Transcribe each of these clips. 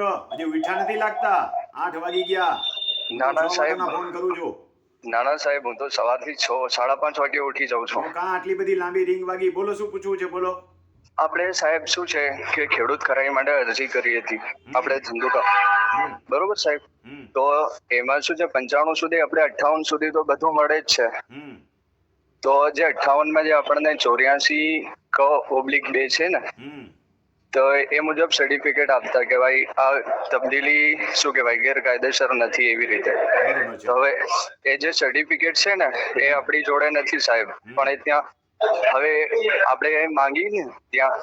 મિત્ર હજી ઉઠા નથી લાગતા. આઠ વાગી ગયા. હું ના, ના, છ સાહેબ. ફોન કરું છું. નાના સાહેબ હું તો સવારથી છ સાડા પાંચ વાગે ઉઠી જાઉં છું. કાં આટલી બધી લાંબી રિંગ વાગી? બોલો શું પૂછવું છે? બોલો. આપણે સાહેબ શું છે કે ખેડૂત ખરાઈ માટે અરજી કરી હતી. આપણે ધંધુકા. બરોબર સાહેબ? તો એમાં શું છે? પંચાણું સુધી આપણે અઠ્ઠાવન સુધી તો બધું મળે જ છે. તો જે અઠ્ઠાવનમાં જે આપણને ચોર્યાસી ક ઓબ્લિક બે છે ને. તો એ મુજબ સર્ટિફિકેટ આપતા કે ભાઈ આ તબદીલી શું કહેવાય ગેરકાયદેસર નથી એવી રીતે. હવે એ જે સર્ટિફિકેટ છે ને એ આપણી જોડે નથી સાહેબ. પણ એ ત્યાં હવે આપણે માંગી ને ત્યાં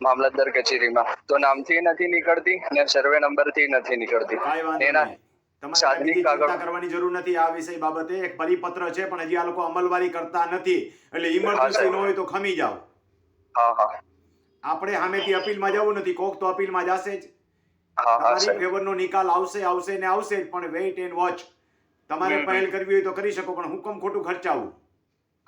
મામલતદાર કચેરીમાં તો નામથી નથી નીકળતી ને સર્વે નંબરથી નથી નીકળતી. એના તમારે ચિંતા કરવાની જરૂર નથી આ વિષય બાબતે. એક પરિપત્ર છે પણ હજી આ લોકો અમલવારી કરતા નથી. એટલે ઇમરજન્સી ન હોય તો ખમી જાઓ. હા હા. આપણે સામેથી અપીલમાં જવું નથી. કોક તો અપીલમાં જશે જ. તમારી ફેવરનો નિકાલ આવશે આવશે ને આવશે જ પણ વેઇટ એન્ડ વોચ તમારે પહેલ કરવી હોય તો કરી શકો પણ હુકમ ખોટું ખર્ચાવું.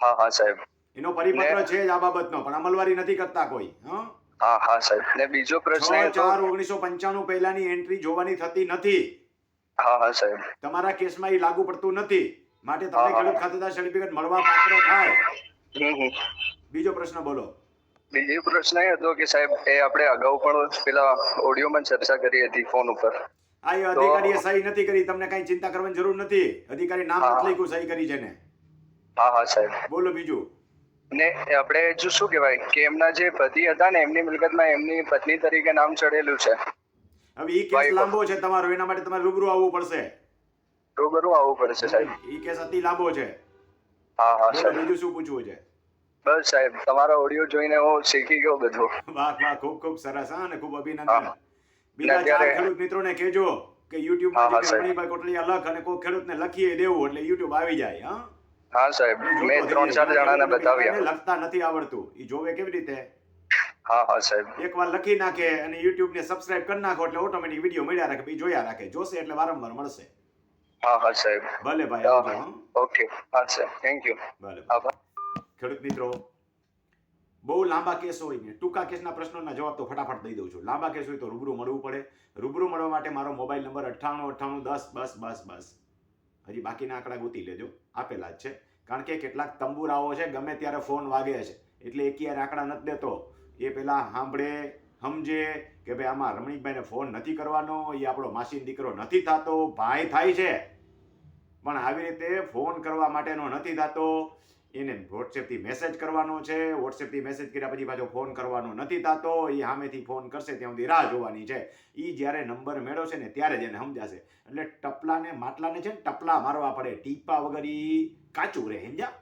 હા હા સાહેબ. એનો પરિપત્ર છે જ આ બાબતનો પણ અમલવારી નથી કરતા કોઈ હા? હા સાહેબ. ને બીજો પ્રશ્ન ચાર ઓગણીસો પંચાણું પહેલાની એન્ટ્રી જોવાની થતી નથી. હા હા સાહેબ. તમારા કેસમાં એ લાગુ પડતું નથી. માટે તમને ખેડૂત ખાતેદાર સર્ટિફિકેટ મળવા પાત્ર થાય. બીજો પ્રશ્ન બોલો. બીજો પ્રશ્ન એ હતો કે સાહેબ એ આપણે અગાઉ પણ પેલા ઓડિયોમાં ચર્ચા કરી હતી ફોન ઉપર. આ એ અધિકારીએ સહી નથી કરી તમને કઈ ચિંતા કરવાની જરૂર નથી. અધિકારી નામ નથી લખ્યું સહી કરી છે ને હા હા સાહેબ. બોલો બીજું. ને આપણે જો શું કહેવાય કે એમના જે પતિ હતા ને એમની મિલકતમાં એમની પત્ની તરીકે નામ ચડેલું છે. હવે ઈ કેસ લાંબો છે તમારો એના માટે તમારે રૂબરૂ આવવું પડશે. રૂબરૂ આવવું પડશે સાહેબ. ઈ કેસ અતિ લાંબો છે. હા હા સાહેબ. બીજું શું પૂછવું છે? બસ સાહેબ તમારા ઓડિયો જોઈને હું શીખી ગયો બધું. વાહ વાહ ખૂબ ખૂબ સરસ. હા અને ખૂબ અભિનંદન. હા. બીજા ને ચાર અત્યારે- ખેડૂત મિત્રોને કહેજો કે YouTube હા, માં હા, જે સાહેબ. રમણીભાઈ કોટલિયા લખ અને કોઈ ખેડૂતને લખીએ દેવું એટલે YouTube આવી જાય હા? હા સાહેબ. ઈ જોતો મેં થઈ ત્રણ જાય. ચાર જણાને ઘણા ખેડૂતોને બતાવ્યા. લખતા નથી આવડતું. ઈ જોવે કેવી રીતે? હા હા સાહેબ. એકવાર લખી નાખે અને YouTube ને સબસ્ક્રાઇબ કરી નાખો એટલે ઓટોમેટિક વીડિયો મળ્યા રાખે પછી જોયા રાખે. જોશે એટલે વારંવાર મળશે. હા હા સાહેબ. ભલે ભાઈ આવજો હા, હં? ઓકે. હા સાહેબ. થેન્ક યુ ભલે ભલે. આભાર. ખેડૂત મિત્રો, બહુ લાંબા કેસ હોય ને, ટૂંકા કેસના પ્રશ્નોના જવાબ તો ફટાફટ દઈ દઉં છું. લાંબા કેસ હોય તો રૂબરૂ મળવું પડે. રૂબરૂ મળવા માટે મારો મોબાઈલ નંબર અઠ્ઠાણું અઠ્ઠાણું, દસ, બસ બસ બસ. હજી બાકીના આંકડા ગોતી લેજો. આપેલા જ છે. કારણ કે કેટલાક તંબુરાઓ છે, ગમે ત્યારે ફોન વાગે છે. એટલે એકી આંકડા નથી દેતો. એ પેલા સાંભળે, સમજે કે ભાઈ આમાં રમણીકભાઈને ફોન નથી કરવાનો, એ આપણો માસીન દીકરો નથી થતો, ભાઈ થાય છે. પણ આવી રીતે ફોન કરવા માટેનો નથી થતો. એને વોટ્સએપથી મેસેજ કરવાનો છે. વોટ્સએપથી મેસેજ કર્યા પછી પાછો ફોન કરવાનો નથી થતો. એ સામેથી ફોન કરશે, ત્યાં સુધી રાહ જોવાની છે. એ જ્યારે નંબર મેળવશે ને ત્યારે જ એને સમજાશે. એટલે ટપલાને, માટલાને છે ને ટપલા મારવા પડે. ટીપા વગર એ કાચું રહે, સમજ્યા?